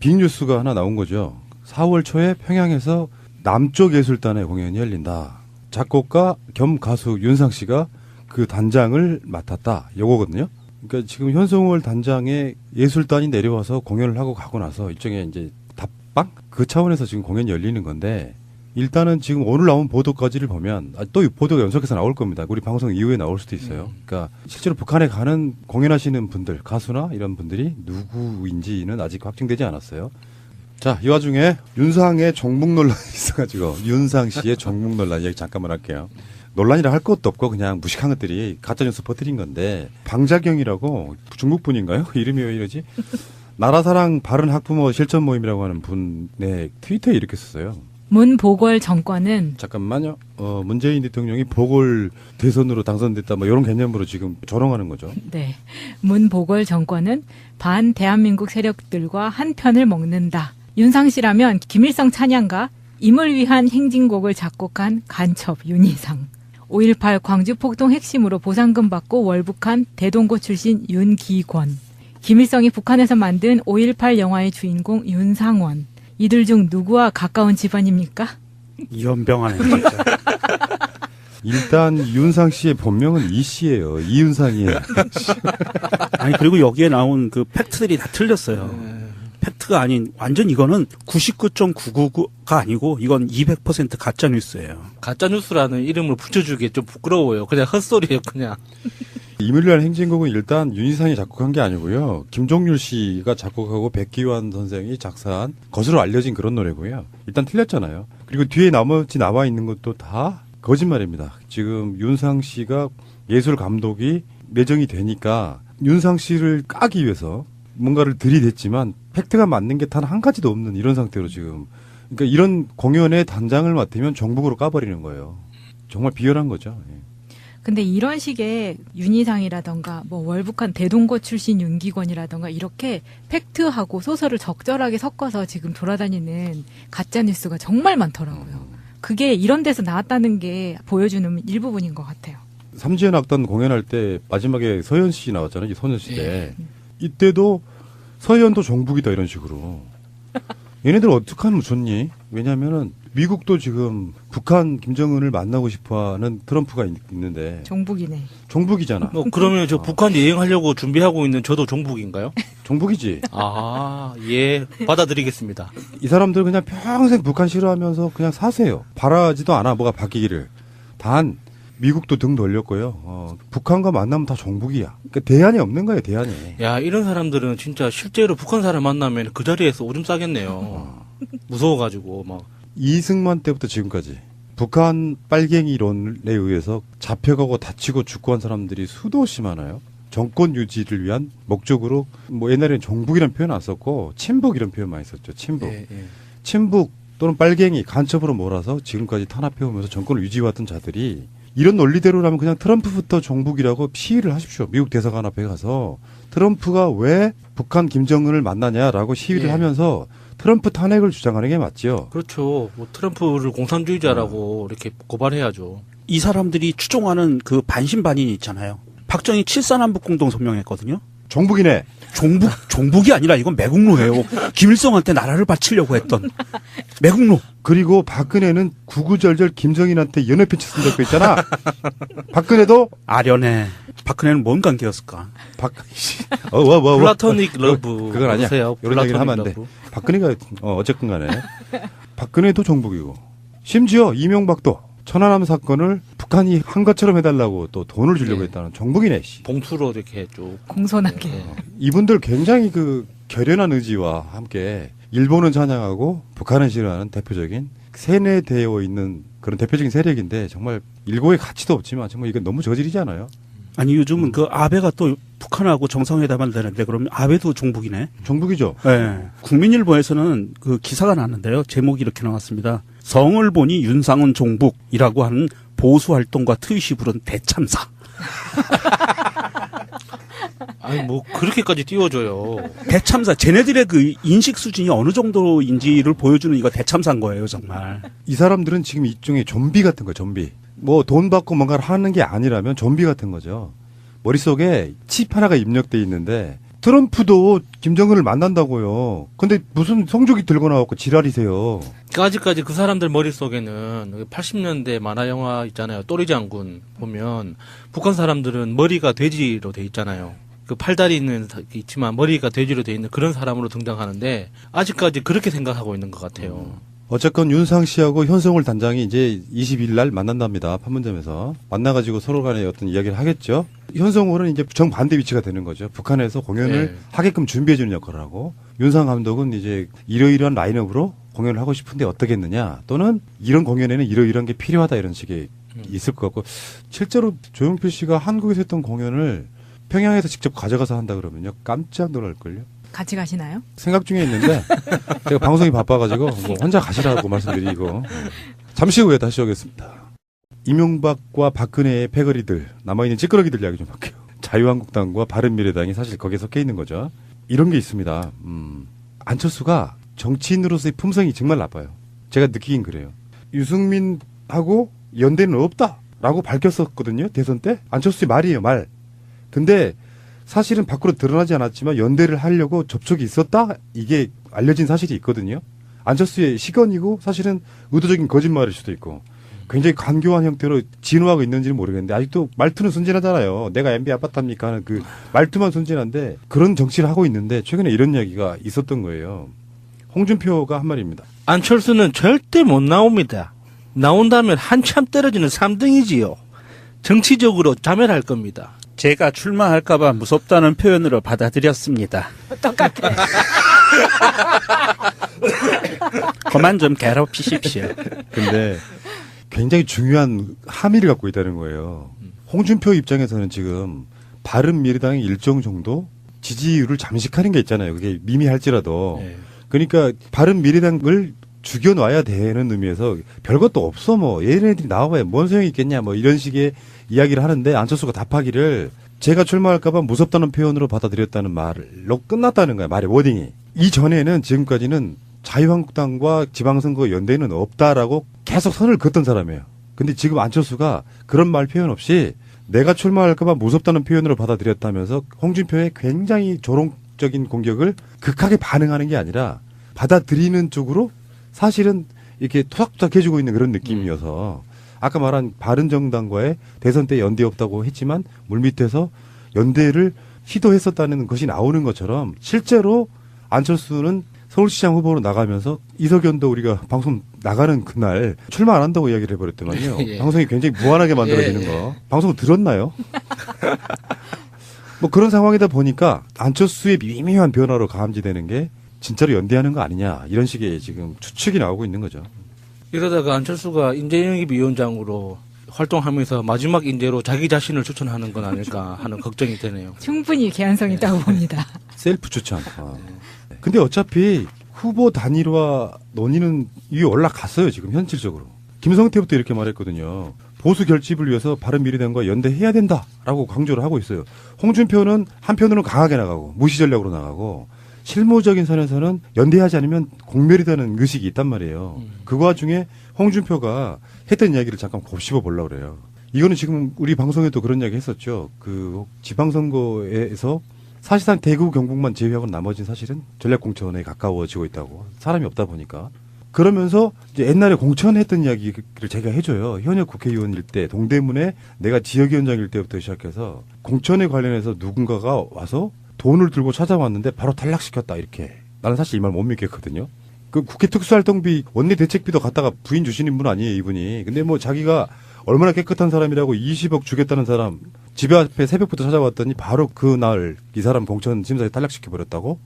빅뉴스가 하나 나온 거죠. 4월 초에 평양에서 남쪽 예술단의 공연이 열린다. 작곡가 겸 가수 윤상 씨가 그 단장을 맡았다. 요거거든요. 그러니까 지금 현송월 단장의 예술단이 내려와서 공연을 하고 가고 나서 일종의 이제 답방 그 차원에서 지금 공연이 열리는 건데 일단은 지금 오늘 나온 보도까지를 보면 아, 또이 보도가 연속해서 나올 겁니다. 우리 방송 이후에 나올 수도 있어요. 그러니까 실제로 북한에 가는 공연하시는 분들 가수나 이런 분들이 누구인지는 아직 확정되지 않았어요. 자, 이 와중에 윤상의 정북 논란이 있어가지고 윤상 씨의 정북 논란 이야기 잠깐만 할게요. 논란이라 할 것도 없고 그냥 무식한 것들이 가짜뉴스 퍼뜨린 건데 방자경이라고 중국 분인가요? 이름이 왜 이러지? 나라사랑 바른 학부모 실천 모임이라고 하는 분의 트위터에 이렇게 썼어요. 문보궐 정권은 잠깐만요. 어, 문재인 대통령이 보궐 대선으로 당선됐다 뭐 이런 개념으로 지금 조롱하는 거죠. 네. 문보궐 정권은 반 대한민국 세력들과 한 편을 먹는다. 윤상 씨라면 김일성 찬양가 임을 위한 행진곡을 작곡한 간첩 윤희상. 5.18 광주 폭동 핵심으로 보상금 받고 월북한 대동고 출신 윤기권. 김일성이 북한에서 만든 5.18 영화의 주인공 윤상원. 이들 중 누구와 가까운 집안입니까? 이연병하네 진짜. 일단 윤상 씨의 본명은 이 씨예요. 이윤상이에요. 아니 그리고 여기에 나온 그 팩트들이 다 틀렸어요. 팩트가 아닌 완전 이거는 99.999가 아니고 이건 200% 가짜 뉴스예요. 가짜뉴스라는 이름을 붙여주기에 좀 부끄러워요. 그냥 헛소리예요, 그냥. 이물리한 행진곡은 일단 윤희상이 작곡한 게 아니고요. 김종률 씨가 작곡하고 백기환 선생이 작사한 것으로 알려진 그런 노래고요. 일단 틀렸잖아요. 그리고 뒤에 나머지 나와 있는 것도 다 거짓말입니다. 지금 윤상 씨가 예술 감독이 내정이 되니까 윤상 씨를 까기 위해서 뭔가를 들이댔지만 팩트가 맞는 게 단 한 가지도 없는 이런 상태로 지금 그러니까 이런 공연의 단장을 맡으면 정북으로 까버리는 거예요. 정말 비열한 거죠. 예. 근데 이런 식의 윤희상이라던가 뭐 월북한 대동고 출신 윤기권이라던가 이렇게 팩트하고 소설을 적절하게 섞어서 지금 돌아다니는 가짜 뉴스가 정말 많더라고요. 그게 이런 데서 나왔다는 게 보여주는 일부분인 것 같아요. 삼지연 악단 공연할 때 마지막에 서현 씨 나왔잖아요. 이 소녀시대. 이때도 서현도 정북이다 이런 식으로. 얘네들 어떻게 하면 좋니? 왜냐면은 미국도 지금 북한 김정은을 만나고 싶어하는 트럼프가 있, 는데 종북이네. 정북이잖아. 뭐, 그러면 저 북한 여행하려고 준비하고 있는 저도 종북인가요? 정북이지. 아, 예, 받아들이겠습니다. 이 사람들 그냥 평생 북한 싫어하면서 그냥 사세요. 바라지도 않아 뭐가 바뀌기를. 단 미국도 등 돌렸고요. 어, 북한과 만나면 다 정북이야. 그러니까 대안이 없는 거예요. 대안이. 야, 이런 사람들은 진짜 실제로 북한 사람 만나면 그 자리에서 오줌 싸겠네요. 무서워가지고, 막. 이승만 때부터 지금까지 북한 빨갱이론에 의해서 잡혀가고 다치고 죽고 한 사람들이 수도 없이 많아요. 정권 유지를 위한 목적으로 뭐 옛날에는 정북이라는 표현 안 썼고 친북이라는 표현 많이 썼죠. 친북. 예, 예. 친북 또는 빨갱이 간첩으로 몰아서 지금까지 탄압해오면서 정권을 유지해왔던 자들이 이런 논리대로라면 그냥 트럼프부터 정북이라고 시위를 하십시오. 미국 대사관 앞에 가서 트럼프가 왜 북한 김정은을 만나냐라고 시위를 예. 하면서 트럼프 탄핵을 주장하는 게 맞죠. 그렇죠. 뭐 트럼프를 공산주의자라고 이렇게 고발해야죠. 이 사람들이 추종하는 그 반신반인이 있잖아요. 박정희 칠산한북 공동 성명했거든요. 정북이네. 종북 종북이 아니라 이건 매국노예요. 김일성한테 나라를 바치려고 했던 매국노. 그리고 박근혜는 구구절절 김정인한테 연애편지 쓴 적도 있잖아. 박근혜도 아련해. 박근혜는 뭔 관계였을까? 박 어, 뭐, 뭐, 뭐. 플라토닉 러브. 그건 아니야. 보세요. 이런 얘기는 하면 안 돼. 박근혜가 어, 어쨌든 간에 박근혜도 정북이고 심지어 이명박도 천안함 사건을 북한이 한 것처럼 해달라고 또 돈을 주려고 네. 했다는 정북이네. 씨. 봉투로 이렇게 쭉. 공손하게. 예. 이분들 굉장히 그 결연한 의지와 함께 일본은 찬양하고 북한은 싫어하는 대표적인 세뇌되어 있는 그런 대표적인 세력인데 정말 일고의 가치도 없지만 정말 이건 너무 저질이지 않아요? 아니 요즘은 그 아베가 또 북한하고 정상회담을 되는데 그러면 아베도 종북이네. 정북이죠. 네. 국민일보에서는 그 기사가 났는데요. 제목이 이렇게 나왔습니다. 성을 보니 윤상은 종북이라고 하는 보수 활동과 트윗이 부른 대참사. 아니, 뭐, 그렇게까지 띄워줘요. 대참사. 쟤네들의 그 인식 수준이 어느 정도인지를 보여주는 이거 대참사인 거예요, 정말. 이 사람들은 지금 일종의 좀비 같은 거예요, 좀비. 뭐 돈 받고 뭔가를 하는 게 아니라면 좀비 같은 거죠. 머릿속에 칩 하나가 입력돼 있는데 트럼프도 김정은을 만난다고요. 근데 무슨 성조기 들고 나왔고 지랄이세요. 그러니까 아직까지 그 사람들 머릿속에는 80년대 만화 영화 있잖아요. 또리 장군 보면 북한 사람들은 머리가 돼지로 돼 있잖아요. 그 팔다리 있는 사- 있지만 머리가 돼지로 돼 있는 그런 사람으로 등장하는데 아직까지 그렇게 생각하고 있는 것 같아요. 어쨌건 윤상 씨하고 현성울 단장이 이제 20일 날 만난답니다. 판문점에서. 만나가지고 서로 간에 어떤 이야기를 하겠죠. 현성울은 이제 정반대 위치가 되는 거죠. 북한에서 공연을 네. 하게끔 준비해주는 역할을 하고, 윤상 감독은 이제 이러이러한 라인업으로 공연을 하고 싶은데 어떻겠느냐, 또는 이런 공연에는 이러이러한 게 필요하다 이런 식의 있을 것 같고, 실제로 조용필 씨가 한국에서 했던 공연을 평양에서 직접 가져가서 한다 그러면요. 깜짝 놀랄걸요. 같이 가시나요? 생각 중에 있는데 제가 방송이 바빠가지고 뭐 혼자 가시라고 말씀드리고 잠시 후에 다시 오겠습니다. 이명박과 박근혜의 패거리들 남아있는 찌끄러기들 이야기 좀 할게요. 자유한국당과 바른미래당이 사실 거기에 섞여 있는 거죠. 이런 게 있습니다. 음, 안철수가 정치인으로서의 품성이 정말 나빠요. 제가 느끼긴 그래요. 유승민하고 연대는 없다라고 밝혔었거든요. 대선 때 안철수의 말이에요 말. 근데 사실은 밖으로 드러나지 않았지만 연대를 하려고 접촉이 있었다? 이게 알려진 사실이 있거든요. 안철수의 시건이고 사실은 의도적인 거짓말일 수도 있고 굉장히 간교한 형태로 진화하고 있는지는 모르겠는데 아직도 말투는 순진하잖아요. 내가 MB 아파트입니까 하는 그 말투만 순진한데 그런 정치를 하고 있는데 최근에 이런 이야기가 있었던 거예요. 홍준표가 한 말입니다. 안철수는 절대 못 나옵니다. 나온다면 한참 떨어지는 3등이지요. 정치적으로 자멸할 겁니다. 제가 출마할까봐 무섭다는 표현으로 받아들였습니다. 똑같아. 그만 좀 괴롭히십시오. 근데 굉장히 중요한 함의를 갖고 있다는 거예요. 홍준표 입장에서는 지금 바른 미래당의 일정 정도 지지율을 잠식하는 게 있잖아요. 그게 미미할지라도. 네. 그러니까 바른 미래당을 죽여놔야 되는 의미에서 별것도 없어 뭐 얘네들이 나와봐야 뭔 소용이 있겠냐 뭐 이런 식의 이야기를 하는데 안철수가 답하기를 제가 출마할까봐 무섭다는 표현으로 받아들였다는 말로 끝났다는 거야 말의 워딩이. 이 전에는 지금까지는 자유한국당과 지방선거 연대는 없다라고 계속 선을 긋던 사람이에요. 근데 지금 안철수가 그런 말 표현 없이 내가 출마할까봐 무섭다는 표현으로 받아들였다면서 홍준표의 굉장히 조롱적인 공격을 극하게 반응하는 게 아니라 받아들이는 쪽으로 사실은 이렇게 토닥토닥 해주고 있는 그런 느낌이어서 아까 말한 바른정당과의 대선 때 연대 없다고 했지만 물밑에서 연대를 시도했었다는 것이 나오는 것처럼 실제로 안철수는 서울시장 후보로 나가면서 이석연도 우리가 방송 나가는 그날 출마 안 한다고 이야기를 해버렸더만요. 예. 방송이 굉장히 무한하게 만들어지는 예, 예. 거. 방송 들었나요? 뭐 그런 상황이다 보니까 안철수의 미묘한 변화로 감지되는 게 진짜로 연대하는 거 아니냐 이런 식의 지금 추측이 나오고 있는 거죠. 이러다가 안철수가 인재영입 위원장으로 활동하면서 마지막 인재로 자기 자신을 추천하는 건 아닐까 하는 걱정이 되네요. 충분히 개연성 있다고 봅니다. 셀프 추천. 아. 근데 어차피 후보 단일화 논의는 이게 올라갔어요 지금 현실적으로. 김성태부터 이렇게 말했거든요. 보수 결집을 위해서 바른미래당과 연대해야 된다라고 강조를 하고 있어요. 홍준표는 한편으로는 강하게 나가고 무시 전략으로 나가고 실무적인 선에서는 연대하지 않으면 공멸이라는 의식이 있단 말이에요. 그 와중에 홍준표가 했던 이야기를 잠깐 곱씹어 보려고 그래요. 이거는 지금 우리 방송에도 그런 이야기 했었죠. 그 지방선거에서 사실상 대구 경북만 제외하고 나머지는 사실은 전략공천에 가까워지고 있다고 사람이 없다 보니까 그러면서 옛날에 공천했던 이야기를 제가 해줘요 현역 국회의원일 때 동대문에 내가 지역위원장일 때부터 시작해서 공천에 관련해서 누군가가 와서 돈을 들고 찾아왔는데 바로 탈락시켰다 이렇게. 나는 사실 이 말 못 믿겠거든요. 그 국회 특수활동비 원내 대책비도 갖다가 부인 주시는 분 아니에요 이분이. 근데 뭐 자기가 얼마나 깨끗한 사람이라고 20억 주겠다는 사람 집에 앞에 새벽부터 찾아왔더니 바로 그날 이 사람 공천 심사에 탈락시켜 버렸다고?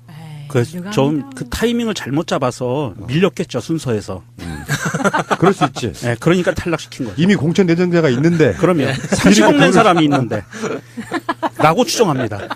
그래서 누가 좀 합니다. 그 타이밍을 잘못 잡아서 밀렸겠죠 순서에서. 그럴 수 있지. 네, 그러니까 탈락시킨 거죠. 이미 공천 내정자가 있는데. 그러면 30억 낸 사람이 있는데. 라고 추정합니다.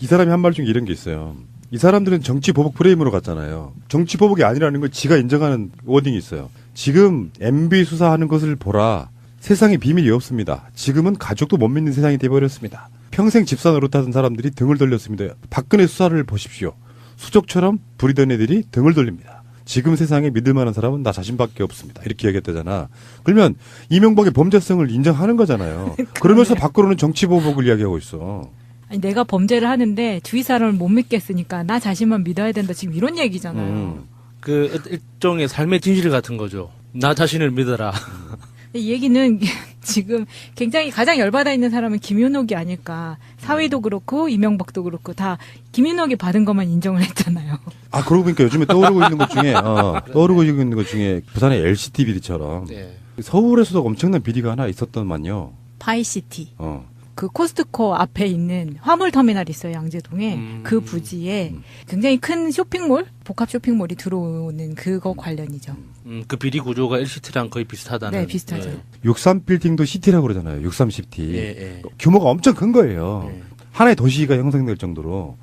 이 사람이 한 말 중에 이런 게 있어요. 이 사람들은 정치 보복 프레임으로 갔잖아요. 정치 보복이 아니라는 걸 지가 인정하는 워딩이 있어요. 지금 MB 수사하는 것을 보라. 세상에 비밀이 없습니다. 지금은 가족도 못 믿는 세상이 돼버렸습니다. 평생 집사 노릇하던 사람들이 등을 돌렸습니다. 박근혜 수사를 보십시오. 수족처럼 부리던 애들이 등을 돌립니다. 지금 세상에 믿을 만한 사람은 나 자신밖에 없습니다. 이렇게 얘기했다잖아. 그러면 이명박의 범죄성을 인정하는 거잖아요. 그러면서 밖으로는 정치 보복을 이야기하고 있어. 아니, 내가 범죄를 하는데 주위 사람을 못 믿겠으니까 나 자신만 믿어야 된다. 지금 이런 얘기잖아요. 음. 그 일종의 삶의 진실 같은 거죠. 나 자신을 믿어라. 이 얘기는 지금 굉장히 가장 열받아 있는 사람은 김윤옥이 아닐까. 사위도 그렇고 이명박도 그렇고 다 김윤옥이 받은 것만 인정을 했잖아요. 아 그러고 보니까 요즘에 떠오르고 있는 것 중에 어, 떠오르고 있는 것 중에 부산의 LCT 비리처럼 네. 서울에서도 엄청난 비리가 하나 있었던만요. 파이시티. 어. 그 코스트코 앞에 있는 화물 터미널 있어요 양재동에 음. 그 부지에 굉장히 큰 쇼핑몰 복합 쇼핑몰이 들어오는 그거 관련이죠. 음, 그 비리 구조가 LCT랑 거의 비슷하다는. 네, 비슷하죠. 63 빌딩도 시티라고 그러잖아요. 63 시티. 예, 예. 규모가 엄청 큰 거예요. 예. 하나의 도시가 형성될 정도로.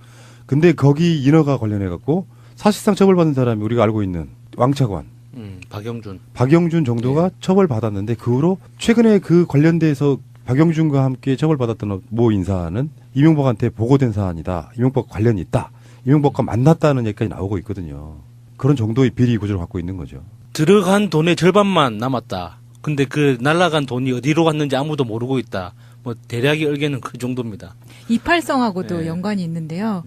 근데 거기 인허가 관련해 갖고 사실상 처벌받은 사람이 우리가 알고 있는 왕차관 음, 박영준. 박영준 정도가 처벌받았는데 그 후로 최근에 그 관련돼서 박영준과 함께 처벌받았던 모 인사는 이명박한테 보고된 사안이다. 이명박 관련이 있다. 이명박과 만났다는 얘기까지 나오고 있거든요. 그런 정도의 비리 구조를 갖고 있는 거죠. 들어간 돈의 절반만 남았다. 근데 그 날라간 돈이 어디로 갔는지 아무도 모르고 있다. 뭐 대략의 얼개는 그 정도입니다. 이팔성하고도 네. 연관이 있는데요.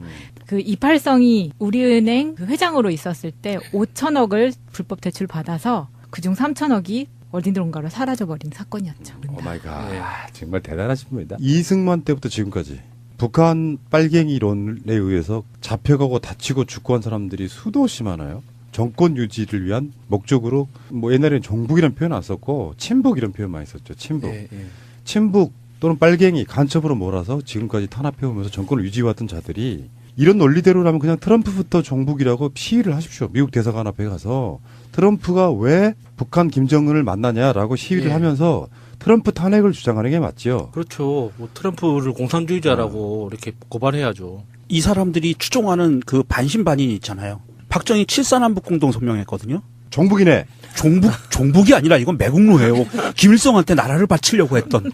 그 이팔성이 우리은행 그 회장으로 있었을 때 5천억을 불법 대출 받아서 그중 3천억이 어디론가로 사라져버린 사건이었죠. 오 마이 갓. 네. 정말 대단하신 분이다. 이승만 때부터 지금까지 북한 빨갱이론에 의해서 잡혀가고 다치고 죽고 한 사람들이 수도시 많아요. 정권 유지를 위한 목적으로 뭐 옛날에는 종북이라는 표현 안 썼고 친북 이런 표현 많이 썼죠. 친북. 예, 예. 친북 또는 빨갱이 간첩으로 몰아서 지금까지 탄압해오면서 정권을 유지해왔던 자들이 이런 논리대로라면 그냥 트럼프부터 정북이라고 시위를 하십시오. 미국 대사관 앞에 가서 트럼프가 왜 북한 김정은을 만나냐라고 시위를 예. 하면서 트럼프 탄핵을 주장하는 게 맞지요. 그렇죠. 뭐 트럼프를 공산주의자라고 이렇게 고발해야죠. 이 사람들이 추종하는 그 반신반인이 있잖아요. 박정희 칠산한북 공동 성명했거든요. 정북이네. 종북 종북이 아니라 이건 매국노예요. 김일성한테 나라를 바치려고 했던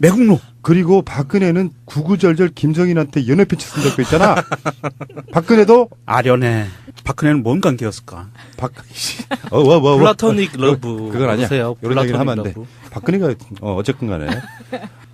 매국노. 그리고 박근혜는 구구절절 김정인한테 연애 편지 쓴 적도 있잖아. 박근혜도 아련해. 박근혜는 뭔 관계였을까? 박 어, 뭐, 뭐, 뭐. 플라토닉 러브. 그건 아니야. 보세요. 이런 얘기는 하면 안 돼. 러브. 박근혜가 어, 어쨌든 간에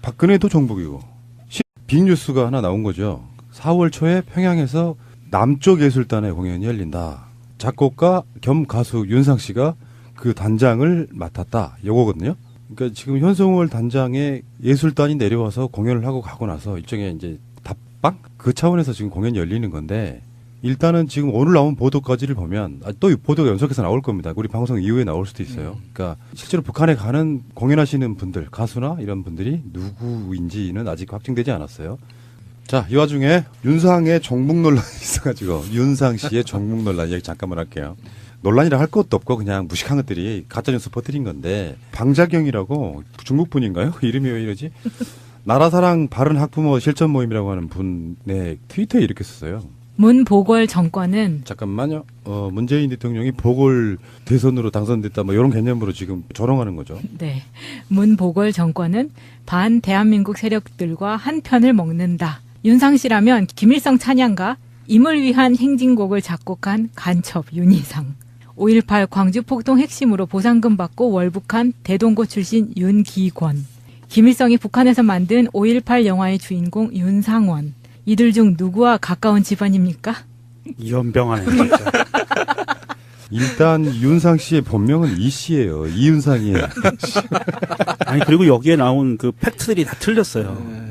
박근혜도 정북이고 시- 빅뉴스가 하나 나온 거죠. 4월 초에 평양에서 남쪽 예술단의 공연이 열린다. 작곡가 겸 가수 윤상 씨가 그 단장을 맡았다. 요거거든요. 그러니까 지금 현송월 단장의 예술단이 내려와서 공연을 하고 가고 나서 일종의 이제 답방 그 차원에서 지금 공연이 열리는 건데 일단은 지금 오늘 나온 보도까지를 보면 아, 또이 보도가 연속해서 나올 겁니다. 우리 방송 이후에 나올 수도 있어요. 그러니까 실제로 북한에 가는 공연하시는 분들 가수나 이런 분들이 누구인지는 아직 확정되지 않았어요. 자, 이 와중에 윤상의 정북 논란이 있어가지고 윤상 씨의 정북 논란 얘기 잠깐만 할게요. 논란이라 할 것도 없고 그냥 무식한 것들이 가짜뉴스 퍼뜨린 건데 방자경이라고 중국 분인가요? 이름이 왜 이러지? 나라사랑 바른 학부모 실천 모임이라고 하는 분의 트위터에 이렇게 썼어요. 문 보궐 정권은 잠깐만요. 어, 문재인 대통령이 보궐 대선으로 당선됐다 뭐 이런 개념으로 지금 조롱하는 거죠. 네. 문 보궐 정권은 반 대한민국 세력들과 한 편을 먹는다. 윤상 씨라면 김일성 찬양가 임을 위한 행진곡을 작곡한 간첩 윤희상. 5.18 광주 폭동 핵심으로 보상금 받고 월북한 대동고 출신 윤기권. 김일성이 북한에서 만든 5.18 영화의 주인공 윤상원. 이들 중 누구와 가까운 집안입니까? 이연병하네 진짜. 일단 윤상 씨의 본명은 이 씨예요. 이윤상이에요. 아니 그리고 여기에 나온 그 팩트들이 다 틀렸어요.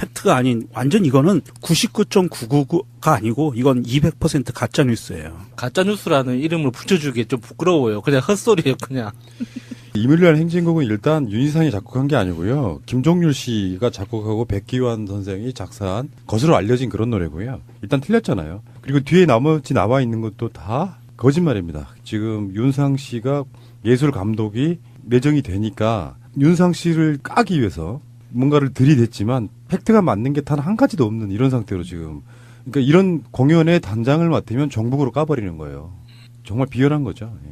팩트가 아닌 완전 이거는 99.999가 아니고 이건 200% 가짜 뉴스예요. 가짜 뉴스라는 이름을 붙여주기 좀 부끄러워요. 그냥 헛소리예요, 그냥. 이물리한 행진곡은 일단 윤희상이 작곡한 게 아니고요. 김종률 씨가 작곡하고 백기환 선생이 작사한 것으로 알려진 그런 노래고요. 일단 틀렸잖아요. 그리고 뒤에 나머지 나와 있는 것도 다 거짓말입니다. 지금 윤상 씨가 예술 감독이 내정이 되니까 윤상 씨를 까기 위해서 뭔가를 들이댔지만 팩트가 맞는 게 단 한 가지도 없는 이런 상태로 지금 그러니까 이런 공연의 단장을 맡으면 정북으로 까버리는 거예요. 정말 비열한 거죠. 예.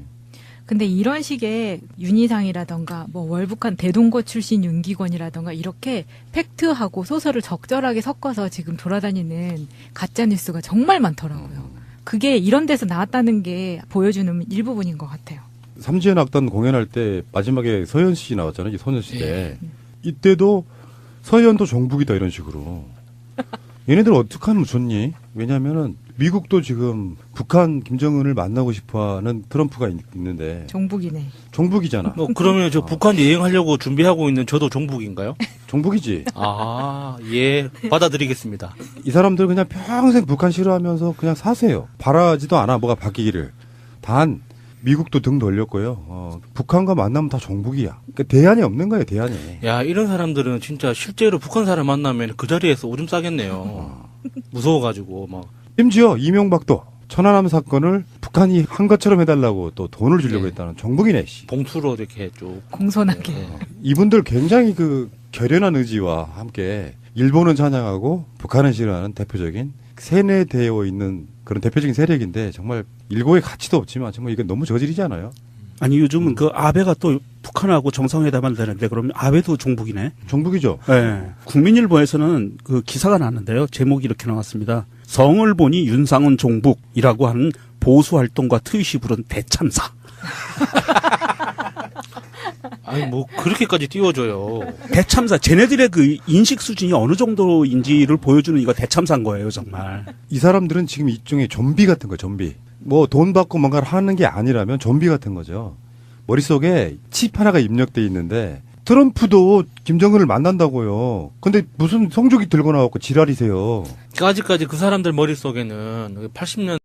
근데 이런 식의 윤희상이라던가 뭐 월북한 대동고 출신 윤기권이라던가 이렇게 팩트하고 소설을 적절하게 섞어서 지금 돌아다니는 가짜 뉴스가 정말 많더라고요. 그게 이런 데서 나왔다는 게 보여주는 일부분인 것 같아요. 삼지연 악단 공연할 때 마지막에 서현 씨 나왔잖아요. 소녀시대. 이때도 서현도 정북이다 이런 식으로. 얘네들 어떻게 하면 좋니? 왜냐면은 미국도 지금 북한 김정은을 만나고 싶어하는 트럼프가 있, 는데 종북이네. 종북이잖아. 뭐 그러면 저 북한 여행하려고 준비하고 있는 저도 종북인가요? 종북이지. 아, 예, 받아들이겠습니다. 이 사람들 그냥 평생 북한 싫어하면서 그냥 사세요. 바라지도 않아 뭐가 바뀌기를. 단 미국도 등 돌렸고요. 어, 북한과 만나면 다 종북이야. 그러니까 대안이 없는 거예요. 대안이. 야, 이런 사람들은 진짜 실제로 북한 사람 만나면 그 자리에서 오줌 싸겠네요. 무서워가지고, 막. 심지어 이명박도 천안함 사건을 북한이 한 것처럼 해달라고 또 돈을 주려고 네. 했다는 정북이네. 씨. 봉투로 이렇게 쭉. 공손하게. 어, 이분들 굉장히 그 결연한 의지와 함께 일본은 찬양하고 북한은 싫어하는 대표적인 세뇌되어 있는 그런 대표적인 세력인데 정말 일고의 가치도 없지만 정말 이건 너무 저질이잖아요. 아니 요즘은 그 아베가 또 북한하고 정상회담을 되는데 그러면 아베도 종북이네. 종북이죠. 네. 국민일보에서는 그 기사가 났는데요. 제목이 이렇게 나왔습니다. 성을 보니 윤상은 종북이라고 하는 보수 활동과 트윗이 부른 대참사. 아니, 뭐, 그렇게까지 띄워줘요. 대참사. 쟤네들의 그 인식 수준이 어느 정도인지를 보여주는 이거 대참사인 거예요, 정말. 이 사람들은 지금 일종의 좀비 같은 거예요. 좀비. 뭐 돈 받고 뭔가를 하는 게 아니라면 좀비 같은 거죠. 머릿속에 칩 하나가 입력돼 있는데 트럼프도 김정은을 만난다고요. 근데 무슨 성조기 들고 나왔고 지랄이세요. 아직까지 그 사람들 머릿속에는 80년